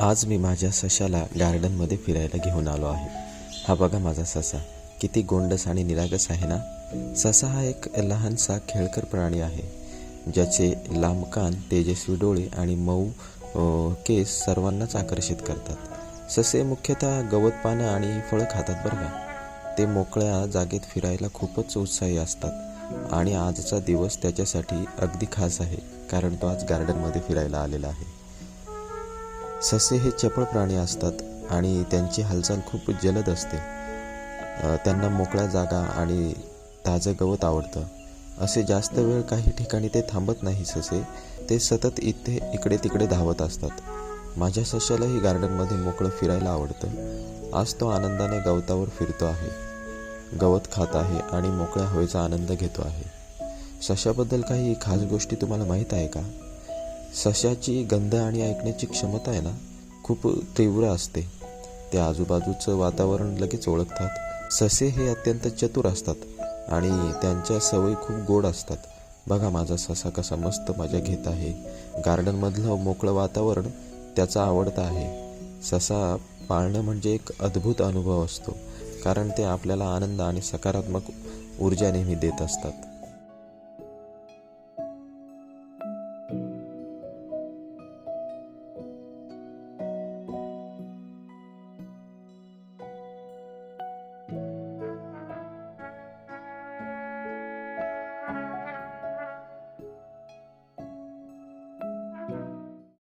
आज मी माझ्या सशाला गार्डनमध्ये फिरायला घेऊन आलो आहे. हा बघा माझा ससा किती गोंडस आणि निरागस आहे ना? ससा हा एक लहानसा खेळकर प्राणी आहे ज्याचे लांब कान तेजस्वी डोळे आणि मऊ केस सर्वांनाच आकर्षित करतात. ससे मुख्यतः गवत पानं आणि फळं खातात बरं का? ते मोकळ्या जागेत फिरायला खूपच उत्साही असतात आणि आजचा दिवस त्याच्यासाठी अगदी खास आहे कारण तो आज गार्डनमध्ये फिरायला आलेला आहे. ससे हे चपळ प्राणी असतात आणि त्यांची हालचाल खूप जलद असते. त्यांना मोकळ्या जागा आणि ताजं गवत आवडतं. असे जास्त वेळ काही ठिकाणी ते थांबत नाही ससे. ते सतत इथे इकडे तिकडे धावत असतात. माझ्या सशालाही गार्डनमध्ये मोकळं फिरायला आवडतं. आज तो आनंदाने गवतावर फिरतो आहे. गवत खात आहे आणि मोकळ्या हवेचा आनंद घेतो आहे. सशाबद्दल काही खास गोष्टी तुम्हाला माहीत आहे का? सशाची गंध आणि ऐकण्याची क्षमता आहे ना खूप तीव्र असते. ते आजूबाजूचं वातावरण लगेच ओळखतात. ससे हे अत्यंत चतुर असतात आणि त्यांच्या सवयी खूप गोड असतात. बघा माझा ससा कसा मस्त मजा घेत आहे. गार्डनमधलं मोकळं वातावरण त्याचा आवडतं आहे. ससा पाळणं म्हणजे एक अद्भुत अनुभव असतो कारण ते आपल्याला आनंद आणि सकारात्मक ऊर्जा नेहमी देत असतात.